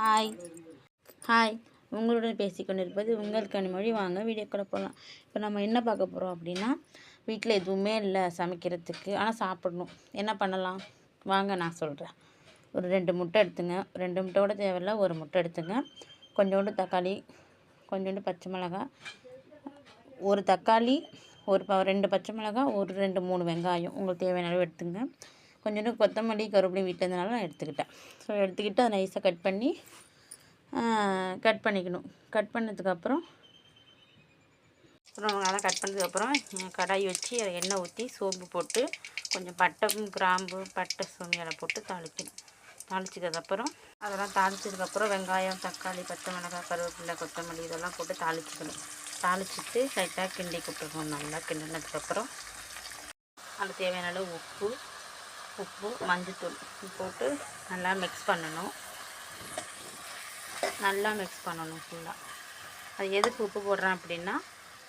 Hi hi உங்களுடன் பேசிக்கொண்டிருப்பது உங்கள் கனிமொழி. வாங்க வீடியோக்குள்ளே போகலாம் இப்போ நம்ம என்ன பார்க்க போகிறோம் அப்படின்னா வீட்டில் எதுவுமே இல்லை சமைக்கிறதுக்கு. ஆனால் சாப்பிடணும். என்ன பண்ணலாம்? வாங்க நான் சொல்கிறேன் ஒரு ரெண்டு முட்டை எடுத்துங்க. ரெண்டு முட்டையோட தேவையில்ல ஒரு முட்டை எடுத்துங்க. கொஞ்சோண்டு தக்காளி கொஞ்சோண்டு பச்சை மிளகாய் ஒரு தக்காளி ஒரு ப ரெண்டு பச்சை மிளகாய் ஒரு ரெண்டு மூணு வெங்காயம். உங்களுக்கு தேவையான அளவு எடுத்துங்க. கொஞ்சோண்டு கொத்தமல்லி கருவேப்பிலை வீட்டில் இருந்தனால நான் எடுத்துக்கிட்டேன். ஸோ எடுத்துக்கிட்டு அதை நைஸாக கட் பண்ணி கட் பண்ணிக்கணும். கட் பண்ணதுக்கப்புறம் அப்புறம் அதெல்லாம் கட் பண்ணதுக்கப்புறம் கடாய் வச்சு அதை எண்ணெய் ஊற்றி சோம்பு போட்டு கொஞ்சம் பட்டை கிராம்பு பட்டை சோமியெல்லாம் போட்டு தாளிக்கணும். தாளிச்சதுக்கப்புறம் அதெல்லாம் தாளிச்சதுக்கப்புறம் வெங்காயம் தக்காளி பச்சை மிளகாய் கருவேப்பிலை கொத்தமல்லி இதெல்லாம் போட்டு தாளிச்சிக்கணும். தாளிச்சிட்டு லைட்டாக கிண்டி கொடுத்துருக்கணும் நல்லா கிண்டினதுக்கப்புறம் அது தேவையான அளவு உப்பு உப்பு மஞ்சத்தூள் போட்டு நல்லா மிக்ஸ் பண்ணணும். நல்லா மிக்ஸ் பண்ணணும் ஃபுல்லாக அது எதுக்கு உப்பு போடுறேன் அப்படின்னா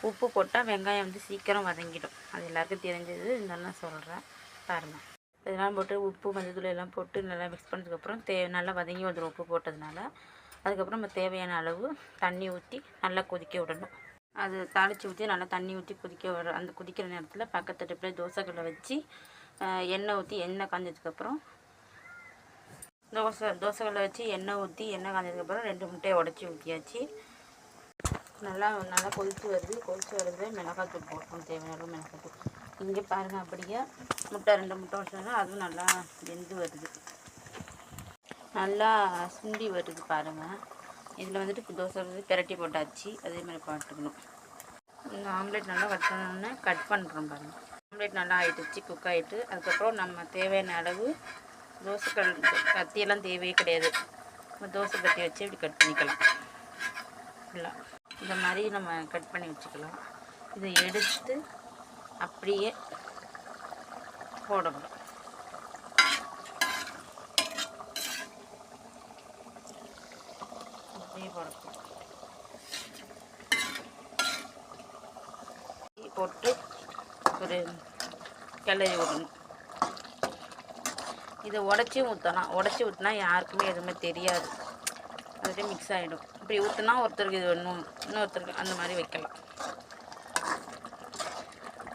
உப்பு போட்டால் வெங்காயம் வந்து சீக்கிரம் வதங்கிடும். அது எல்லாருக்கும் தெரிஞ்சது இருந்தாலும் சொல்கிறேன் பாருங்கள் இதெல்லாம் போட்டு உப்பு மஞ்சத்தூள் எல்லாம் போட்டு நல்லா மிக்ஸ் பண்ணதுக்கப்புறம் தே நல்லா வதங்கி வந்துடும் உப்பு போட்டதுனால. அதுக்கப்புறம் நம்ம தேவையான அளவு தண்ணி ஊற்றி நல்லா கொதிக்க விடணும். அது தாளித்து ஊற்றி நல்லா தண்ணி ஊற்றி கொதிக்க விட அந்த கொதிக்கிற நேரத்தில் பக்கத்து அடுப்பில் தோசைக்கல்லை வச்சு எண்ணெய் ஊற்றி எண்ணெய் காஞ்சதுக்கப்புறம் தோசை தோசைகளை வச்சு எண்ணெய் ஊற்றி எண்ணெய் காஞ்சதுக்கப்புறம் ரெண்டு முட்டையை உடச்சி ஊற்றியாச்சு நல்லா நல்லா கொதித்து வருது கொதித்து வருது மிளகாத்தூள் போட்டோம் தேவையான மிளகாத்தூள் இங்கே பாருங்கள் அப்படியே முட்டை ரெண்டு முட்டை வச்சோன்னா அதுவும் நல்லா வெந்து வருது. நல்லா சுண்டி வருது பாருங்கள் இதில் வந்துட்டு தோசை வந்து பிரட்டி போட்டாச்சு அதே மாதிரி பார்த்துக்கணும். இந்த ஆம்லேட் நல்லா கட் பண்ணோன்னே கட் பண்ணுறோம் பாருங்கள் ஆம்லேட் நல்லா ஆகிடுச்சு குக் ஆகிட்டு அதுக்கப்புறம் நம்ம தேவையான அளவு தோசைக்கல் கத்தியெல்லாம் தேவையே கிடையாது. நம்ம தோசை கத்தி வச்சு இப்படி கட் பண்ணிக்கலாம். இல்லை இந்த மாதிரி நம்ம கட் பண்ணி வச்சுக்கலாம். இதை எடுத்து அப்படியே போடணும். அப்படியே போடணும். போட்டு ஒரு கிளறி விடணும் இதை உடச்சி ஊற்றலாம் உடச்சி ஊற்றினா யாருக்குமே எதுவுமே தெரியாது. அதுக்கே மிக்ஸ் ஆகிடும் இப்படி ஊற்றினா ஒருத்தருக்கு இது வேணும் இன்னொருத்தருக்கு அந்த மாதிரி வைக்கலாம்.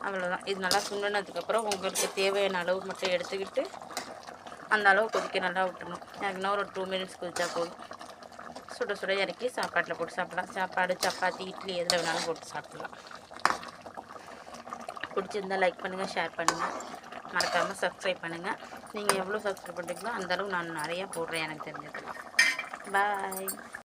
அவ்வளோதான் இது நல்லா சுண்டினதுக்கப்புறம் உங்களுக்கு தேவையான அளவு மட்டும் எடுத்துக்கிட்டு அந்த அளவு கொதிக்க நல்லா விட்டுணும். எனக்கு இன்னும் ஒரு டூ மினிட்ஸ் கொதிச்சா போதும். சுட சுட இறக்கி சாப்பாட்டில் போட்டு சாப்பிட்லாம். சாப்பாடு சப்பாத்தி இட்லி எதில் வேணாலும் போட்டு சாப்பிட்லாம். பிடிச்சிருந்தால் லைக் பண்ணுங்கள் ஷேர் பண்ணுங்கள் மறக்காமல் சப்ஸ்கிரைப் பண்ணுங்கள் நீங்கள் எவ்வளோ சப்ஸ்கிரைப் பண்ணுறீங்களோ அந்தளவு நான் நிறையா போடுறேன் எனக்கு தெரிஞ்சது. பாய்